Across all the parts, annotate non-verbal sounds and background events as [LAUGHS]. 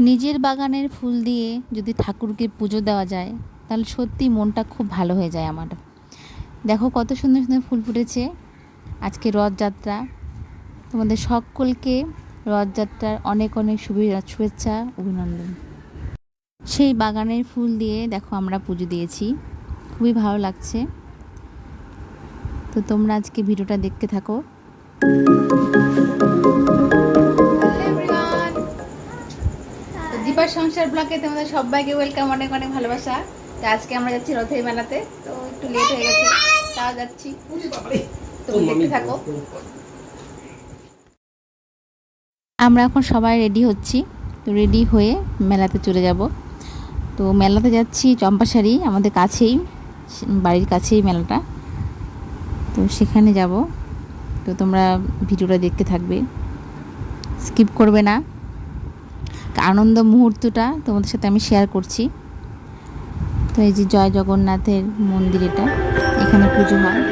নিজের বাগানের ফুল দিয়ে যদি ঠাকুরকে পুজো দেওয়া যায়, তাহলে সত্যি মনটা খুব ভালো হয়ে যায় আমার। দেখো কত সুন্দর সুন্দর ফুল ফুটেছে। আজকে রথযাত্রা। তোমাদের সকলকে রথযাত্রার অনেক অনেক শুভে- শুভেচ্ছা, অভিনন্দন। সেই বাগানের ফুল দিয়ে দেখো আমরা পুজো দিয়েছি। খুবই ভালো লাগছে। তো তোমরা আজকে ভিডিওটা দেখতে থাকো। তো সংসার ব্লকে তোমাদের সবাইকে ওয়েলকাম অনেক অনেক ভালোবাসা। তো আজকে আমরা যাচ্ছি রথের মেলাতে। তো একটু লেট হয়ে গেছে তাও যাচ্ছি। তো দেখতে থাকো। আমরা এখন সবাই রেডি হচ্ছি। তো রেডি হয়ে মেলাতে চলে যাব। তো মেলাতে যাচ্ছি চম্পাশাড়ি আমাদের কাছেই বাড়ির কাছেই মেলাটা। তো সেখানে যাব। তো তোমরা ভিডিওটা দেখতে থাকবে। স্কিপ করবে না। আনন্দ মুহূর্তটা তোমাদের সাথে আমি শেয়ার করছি। তো এই যে জয় জগন্নাথের মন্দির এটা, এখানে পুজো হয়।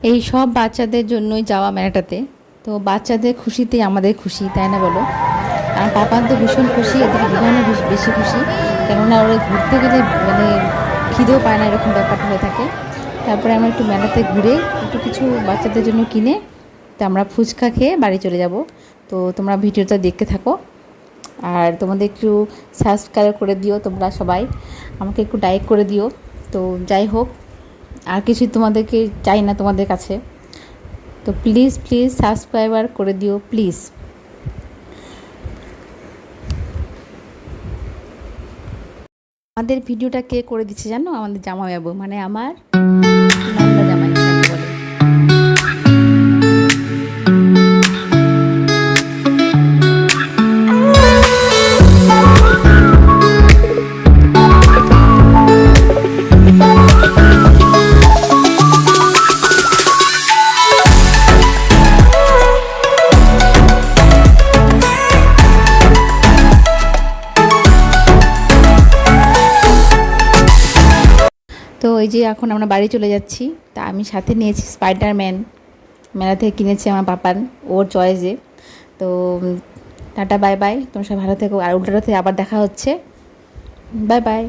এই সব বাচ্চাদের জন্যই যাওয়া মেলাটাতে। তো বাচ্চাদের খুশিতেই আমাদের খুশি, তাই না বলো? আর পাপান তো ভীষণ খুশি এদিকে বিধানও বেশি খুশি। কেননা ওরা ঘুরতে গেলে মানে খিদেও পায় না, এরকম ব্যাপারটা হয়ে থাকে। তারপরে আমরা একটু মেলাতে ঘুরে, একটু কিছু বাচ্চাদের জন্য কিনে, তো আমরা ফুচকা খেয়ে বাড়ি চলে যাব। তো তোমরা ভিডিওটা দেখতে থাকো। আর তোমাদের একটু সাবস্ক্রাইব করে দিও তোমরা সবাই। আমাকে একটু লাইক করে দিও। তো যাই হোক, আর কিছুই তোমাদেরকে চাই না তোমাদের কাছে। তো প্লিজ প্লিজ সাবস্ক্রাইবার করে দিও প্লিজ আমাদের ভিডিওটা কে করে দিচ্ছে জানো? আমাদের জামা বাবু মানে আমার Amen. [LAUGHS] তো ওই যে এখন আমরা বাড়ি চলে যাচ্ছি, তা আমি সাথে নিয়েছি স্পাইডারম্যান মেলা থেকে কিনেছি আমার পাপান ওর চয়েসে তো টাটা বাই বাই তোমার সব ভালো থেকো। আর উল্টো থেকে আবার দেখা হচ্ছে। Bye bye